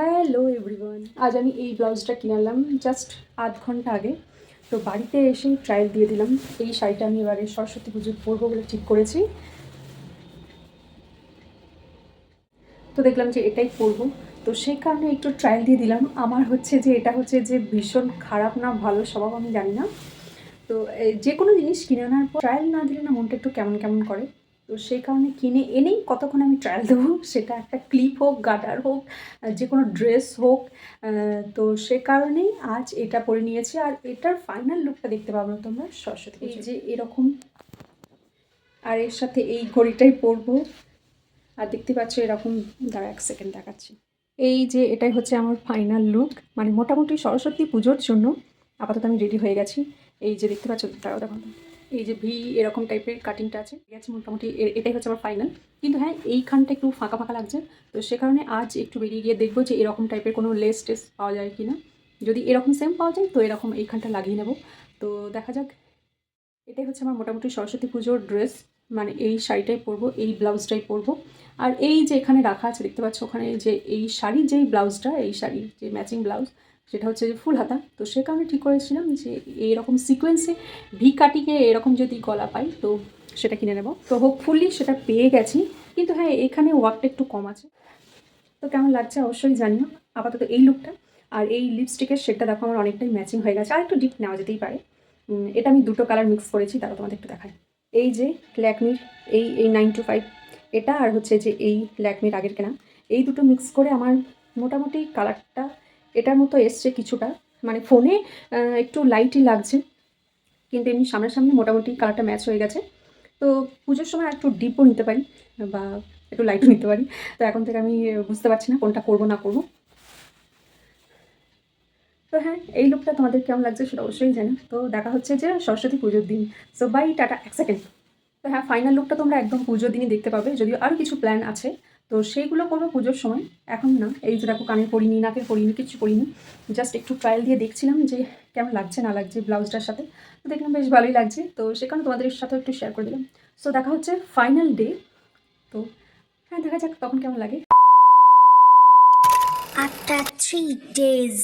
Hello everyone আজ আমি এই ব্লাউজটা কিনালাম জাস্ট আধ ঘণ্টা আগে। তো বাড়িতে এসে ট্রায়াল দিয়ে দিলাম। এই শাড়িটা আমি এবারে সরস্বতী পুজো পরবো বলে ঠিক করেছি। তো দেখলাম যে এটাই পরবো। তো সেই কারণে একটু ট্রায়াল দিয়ে দিলাম। আমার হচ্ছে যে এটা হচ্ছে যে ভীষণ খারাপ না ভালো স্বভাব আমি জানি না। তো যে কোনো জিনিস কিনে আনার পর ট্রায়াল না দিলে না মনটা একটু কেমন কেমন করে? তো সেই কারণে কিনে এনেই কতক্ষণ আমি ট্রায়াল দেবো সেটা একটা ক্লিপ হোক গার্ডার হোক যে কোনো ড্রেস হোক তো সে কারণেই আজ এটা পরে নিয়েছি। আর এটার ফাইনাল লুকটা দেখতে পাবো তোমরা সরস্বতী এই যে এরকম। আর এর সাথে এই ঘড়িটাই পরবো। আর দেখতে পাচ্ছ এরকম দাঁড়া এক সেকেন্ড দেখাচ্ছি। এই যে এটাই হচ্ছে আমার ফাইনাল লুক মানে মোটামুটি সরস্বতী পুজোর জন্য আপাতত আমি রেডি হয়ে গেছি। এই যে দেখতে পাচ্ছ দাঁড়াও দেখো এই যে ভি, এরকম টাইপের কাটিংটা আছে। আছে, মোটামুটি এটাই হচ্ছে আমার ফাইনাল কিন্তু হ্যাঁ এইখানটা একটু ফাঁকা ফাঁকা লাগছে। তো সে কারণে আজ একটু বেরিয়ে গিয়ে দেখব যে এরকম টাইপের কোনো লেস টেস পাওয়া যায় কি না যদি এরকম সেম পাওয়া যায়, তো এরকম এইখানটা লাগিয়ে নেব। তো দেখা যাক। এটাই হচ্ছে আমার মোটামুটি সরস্বতী পুজোর ড্রেস মানে এই শাড়িটাই পরবো, এই ব্লাউজটাই পরবো। আর এই যে এখানে রাখা আছে, দেখতে পাচ্ছ ওখানে যে এই শাড়ির যেই ব্লাউজটা এই শাড়ির যে ম্যাচিং ব্লাউজ সেটা হচ্ছে যে ফুল হাতা। তো সে কারণে ঠিক করেছিলাম যে এইরকম সিকোয়েন্সে ভি কাটিংয়ে এরকম যদি গলা পাই, তো সেটা কিনে নেব। তো হোপফুলি সেটা পেয়ে গেছি। কিন্তু হ্যাঁ এখানে ওয়ার্কটা একটু কম আছে। তো কেমন লাগছে অবশ্যই জানিও। আপাতত এই লুকটা আর এই লিপস্টিকের শেডটা দেখো, আমার অনেকটাই ম্যাচিং হয়ে গেছে। আর একটু ডিপ নেওয়া যেতেই পারে। এটা আমি দুটো কালার মিক্স করেছি তারা তোমাদের একটু দেখায় এই যে ল্যাকমির এই এই নাইন টু ফাইভ এটা আর হচ্ছে যে এই ল্যাকমির আগের কেনা। এই দুটো মিক্স করে আমার মোটামুটি কালারটা এটার মতো এসছে কিছুটা। মানে ফোনে একটু লাইটই লাগছে। কিন্তু এমনি সামনাসামনি মোটামুটি কালারটা ম্যাচ হয়ে গেছে। তো পুজোর সময় একটু ডিপও নিতে পারি, বা একটু লাইটও নিতে পারি। তো এখন থেকে আমি বুঝতে পারছি না কোনটা করব, না করব। তো হ্যাঁ এই লুকটা তোমাদের কেমন লাগছে সেটা অবশ্যই জানি। তো দেখা হচ্ছে যে সরস্বতী পুজোর দিন। সো বাই টাটা, এক সেকেন্ড তো হ্যাঁ ফাইনাল লুকটা তোমরা একদম পুজোর দিনই দেখতে পাবে। যদিও আরও কিছু প্ল্যান আছে। তো সেইগুলো করব পুজোর সময়। এখন না এই যে দেখো কানে পরিনি নাকে করিনি কিছু করিনি। জাস্ট একটু ট্রায়াল দিয়ে দেখছিলাম যে কেমন লাগছে না লাগছে ব্লাউজটার সাথে। তো দেখলাম বেশ ভালোই লাগছে। তো সেখানে তোমাদের সাথে একটু শেয়ার করে দিলাম। সো দেখা হচ্ছে ফাইনাল ডে তো হ্যাঁ দেখা যাক তখন কেমন লাগে। After three days.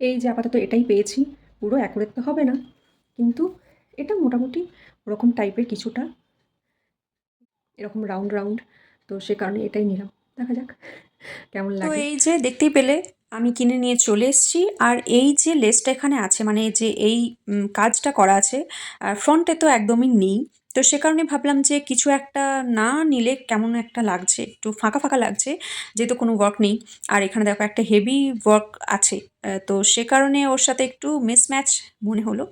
এই যে আপাতত এটাই পেয়েছি। পুরো অ্যাকুরেট তো হবে না। কিন্তু এটা মোটামুটি ওরকম টাইপের কিছুটা এরকম রাউন্ড রাউন্ড তো সে কারণে এটাই নিলাম। দেখা যাক কেমন তো লাগে। এই যে দেখতেই পেলে আমি কিনে নিয়ে চলে এসেছি। আর এই যে লেসটা এখানে আছে মানে যে এই কাজটা করা আছে আর ফ্রন্টে তো একদমই নেই। তো সে কারণে ভাবলাম যে কিছু একটা না নিলে কেমন একটা লাগছে একটু ফাঁকা ফাঁকা লাগছে যেহেতু কোনো ওয়ার্ক নেই। আর এখানে দেখো একটা হেভি ওয়ার্ক আছে। তো সে কারণে ওর সাথে একটু মিসম্যাচ মনে হলো।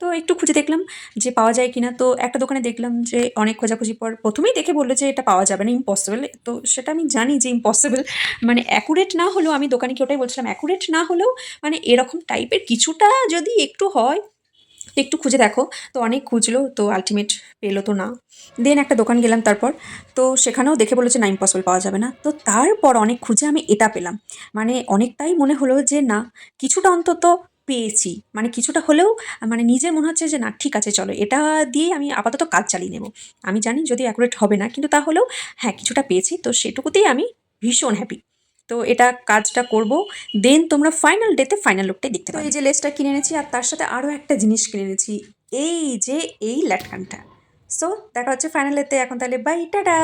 তো একটু খুঁজে দেখলাম যে পাওয়া যায় কিনা। তো একটা দোকানে দেখলাম যে অনেক খোঁজাখুঁজি পর প্রথমেই দেখে বলল যে এটা পাওয়া যাবে না ইম্পসিবল তো সেটা আমি জানি যে ইম্পসিবল মানে অ্যাকুরেট না হলেও আমি দোকানিকে ওটাই বলছিলাম অ্যাকুরেট না হলেও মানে এরকম টাইপের কিছুটা যদি একটু হয় একটু খুঁজে দেখো। তো অনেক খুঁজলো, তো আলটিমেট পেল তো না। দেন একটা দোকান গেলাম তারপর, তো সেখানেও দেখে বলেছে না ইম্পসিবল পাওয়া যাবে না। তো তারপর অনেক খুঁজে আমি এটা পেলাম। মানে অনেকটাই মনে হলো যে না, কিছুটা অন্তত পেয়েছি। মানে কিছুটা হলেও মানে নিজের মনে হচ্ছে যে না ঠিক আছে চলো। এটা দিয়ে আমি আপাতত কাজ চালিয়ে নেব। আমি জানি যদি অ্যাকুরেট হবে না কিন্তু তাহলেও হ্যাঁ কিছুটা পেয়েছি। তো সেটুকুতেই আমি ভীষণ হ্যাপি তো এটা কাজটা করব। দেন তোমরা ফাইনাল ডেতে ফাইনাল লুকটাই দেখতে পাবে। এই যে লেসটা কিনে এনেছি আর তার সাথে আরও একটা জিনিস কিনে এনেছি। এই যে এই ল্যাটকানটা। সো দেখা হচ্ছে ফাইনাল ডেতে এখন তাহলে বাই টাটা